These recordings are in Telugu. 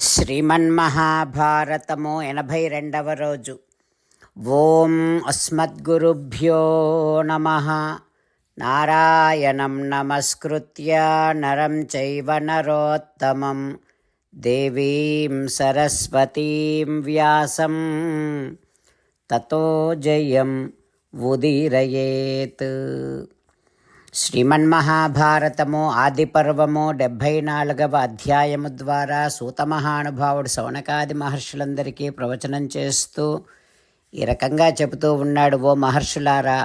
శ్రీమన్మహాభారతము ఎనభై రెండవ రోజు. ఓం అస్మద్గురుభ్యో నమ. నారాయణం నమస్కృత్య నరం చైవ నరోత్తమం. దేవీం సరస్వతీం వ్యాసం. తతో జయం ఉదీరయేత్. శ్రీమన్మహాభారతము ఆదిపర్వము డెబ్భై నాలుగవ అధ్యాయము ద్వారా సూతమహానుభావుడు సౌనకాది మహర్షులందరికీ ప్రవచనం చేస్తూ ఈ రకంగా చెబుతూ ఉన్నాడు ఓ మహర్షులారా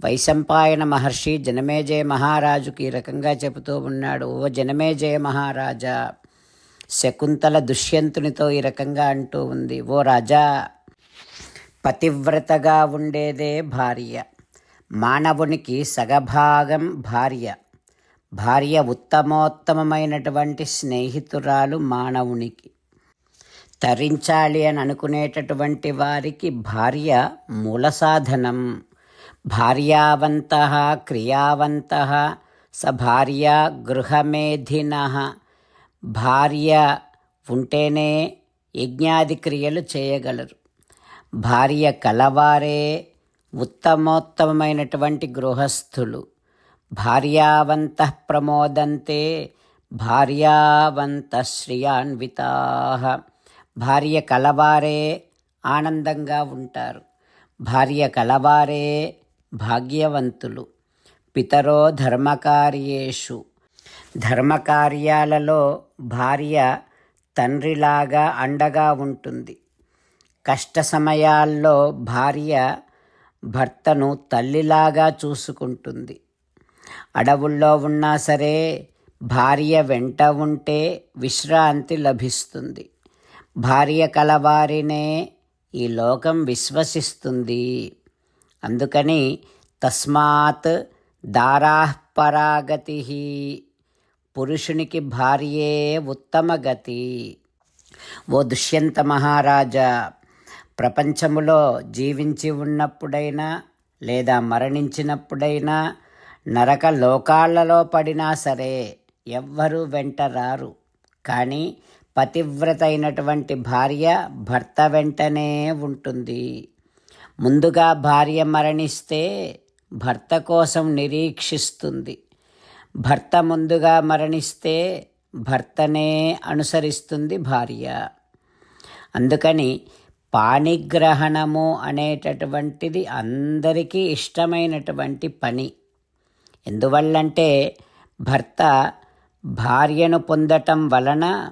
వైశంపాయన మహర్షి జనమేజయ మహారాజుకి ఈ రకంగా చెబుతూ ఉన్నాడు ఓ జనమేజయ మహారాజా శకుంతల దుష్యంతునితో ఈ రకంగా అంటూ ఉంది ఓ రాజా పతివ్రతగా ఉండేదే భార్య మానవునికి సగభాగం భార్య. భార్య ఉత్తమోత్తమమైనటువంటి స్నేహితురాలు మానవునికి. తరించాలి అని అనుకునేటటువంటి వారికి భార్య మూల సాధనం. భార్యావంత క్రియావంత స భార్య గృహమేధిన. భార్య ఉంటేనే యజ్ఞాది క్రియలు చేయగలరు. భార్య కలవారే ఉత్తమోత్తమైనటువంటి గృహస్థులు. భార్యావంత ప్రమోదంతే భార్యావంత శ్రియాన్వితా భార్య కలవారే ఆనందంగా ఉంటారు. భార్య కలవారే భాగ్యవంతులు. పితరో ధర్మకార్యేషు. ధర్మకార్యాలలో భార్య తండ్రిలాగా అండగా ఉంటుంది. కష్ట సమయాల్లో భార్య భర్తను తల్లిలాగా చూసుకుంటుంది. అడవుల్లో ఉన్నా సరే భార్య వెంట ఉంటే విశ్రాంతి లభిస్తుంది. భార్య కలవారినే ఈ లోకం విశ్వసిస్తుంది. అందుకని తస్మాత్ దారాపరాగతి పురుషునికి భార్యే ఉత్తమ గతి. ఓ దుష్యంత మహారాజా ప్రపంచములో జీవించి ఉన్నప్పుడైనా లేదా మరణించినప్పుడైనా నరక లోకాలలో పడినా సరే ఎవ్వరూ వెంట రారు. కానీ పతివ్రత అయినటువంటి భార్య భర్త వెంటనే ఉంటుంది. ముందుగా భార్య మరణిస్తే భర్త కోసం నిరీక్షిస్తుంది. భర్త ముందుగా మరణిస్తే భర్తనే అనుసరిస్తుంది భార్య. అందుకని పాణిగ్రహణము అనేటటువంటిది అందరికీ ఇష్టమైనటువంటి పని. ఎందువల్లంటే భర్త భార్యను పొందటం వలన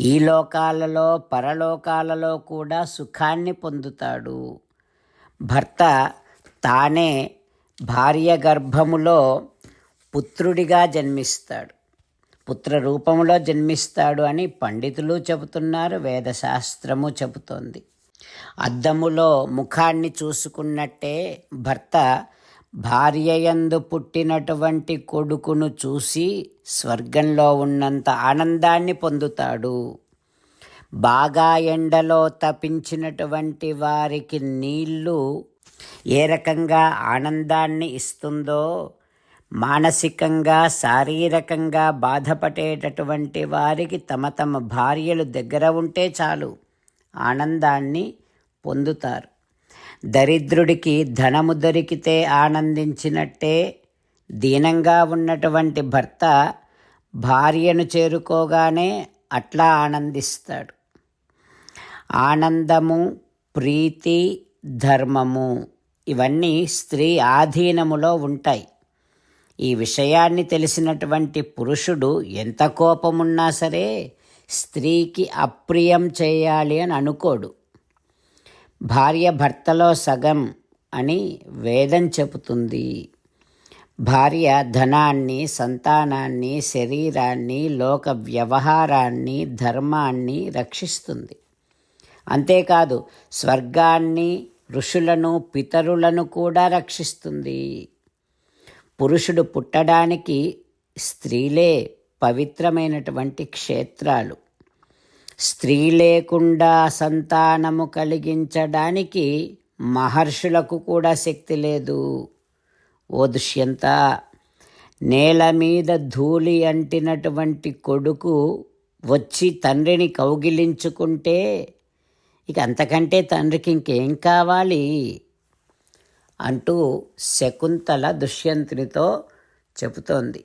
ఈ లోకాలలో పరలోకాలలో కూడా సుఖాన్ని పొందుతాడు. భర్త తానే భార్య గర్భములో పుత్రుడిగా జన్మిస్తాడు. పుత్ర రూపంలో జన్మిస్తాడు అని పండితులు చెబుతున్నారు వేదశాస్త్రము చెబుతోంది. అద్దములో ముఖాన్ని చూసుకున్నట్టే భర్త భార్యయందు పుట్టినటువంటి కొడుకును చూసి స్వర్గంలో ఉన్నంత ఆనందాన్ని పొందుతాడు. బాగా ఎండలో తపించినటువంటి వారికి నీళ్ళు ఏ రకంగా ఆనందాన్ని ఇస్తుందో మానసికంగా శారీరకంగా బాధపడేటటువంటి వారికి తమ తమ భార్యలు దగ్గర ఉంటే చాలు. ఆనందాన్ని పొందుతారు. దరిద్రుడికి ధనము దొరికితే ఆనందించినట్టే దీనంగా ఉన్నటువంటి భర్త భార్యను చేరుకోగానే అట్లా ఆనందిస్తాడు. ఆనందము ప్రీతి ధర్మము ఇవన్నీ స్త్రీ ఆధీనములో ఉంటాయి. ఈ విషయాన్ని తెలిసినటువంటి పురుషుడు ఎంత కోపమున్నా సరే స్త్రీకి అప్రియం చేయాలి అని అనుకోడు. భార్య భర్తలో సగం అని వేదం చెబుతుంది. భార్య ధనాన్ని సంతానాన్ని శరీరాన్ని లోక వ్యవహారాన్ని ధర్మాన్ని రక్షిస్తుంది. అంతేకాదు స్వర్గాన్ని ఋషులను పితరులను కూడా రక్షిస్తుంది. పురుషుడు పుట్టడానికి స్త్రీలే పవిత్రమైనటువంటి క్షేత్రాలు. స్త్రీ లేకుండా సంతానము కలిగించడానికి మహర్షులకు కూడా శక్తి లేదు. ఓ దుష్యంత నేల మీద ధూళి అంటినటువంటి కొడుకు వచ్చి తండ్రిని కౌగిలించుకుంటే ఇక అంతకంటే తండ్రికి ఇంకేం కావాలి? అంటూ శకుంతల దుష్యంతునితో చెబుతోంది.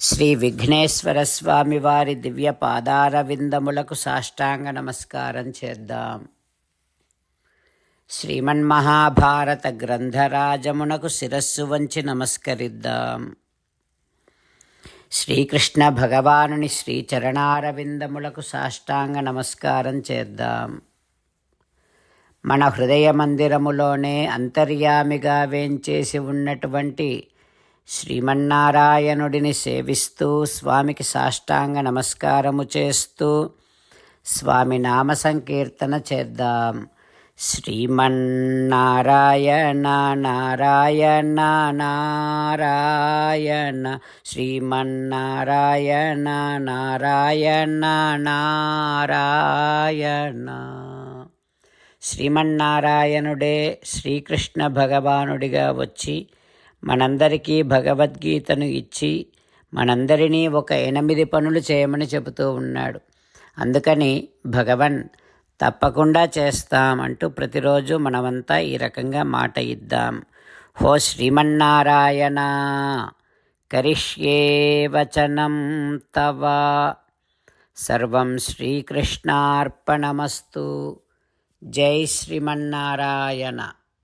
శ్రీ విఘ్నేశ్వర స్వామి వారి దివ్య పాదారవిందములకు సాష్టాంగ నమస్కారం చేద్దాం. శ్రీమన్మహాభారత గ్రంథరాజమునకు శిరస్సు వంచి నమస్కరిద్దాం. శ్రీకృష్ణ భగవానుని శ్రీచరణారవిందములకు సాష్టాంగ నమస్కారం చేద్దాం. మన హృదయ మందిరములోనే అంతర్యామిగా వేంచేసి ఉన్నటువంటి శ్రీమన్నారాయణుడిని సేవిస్తూ స్వామికి సాష్టాంగ నమస్కారము చేస్తూ స్వామి నామ సంకీర్తన చేద్దాం. శ్రీమన్నారాయణ నారాయణ నారాయణ శ్రీమన్నారాయణ నారాయణ నారాయణ. శ్రీమన్నారాయణుడే శ్రీకృష్ణ భగవానుడిగా వచ్చి మనందరికీ భగవద్గీతను ఇచ్చి మనందరినీ ఒక ఎనిమిది పనులు చేయమని చెబుతూ ఉన్నాడు. అందుకని భగవన్ తప్పకుండా చేస్తాం అంటూ ప్రతిరోజు మనమంతా ఈ రకంగా మాట ఇద్దాం. హో శ్రీమన్నారాయణ కరిష్యే వచనం తవ. సర్వం శ్రీకృష్ణార్పణమస్తు. జై శ్రీమన్నారాయణ.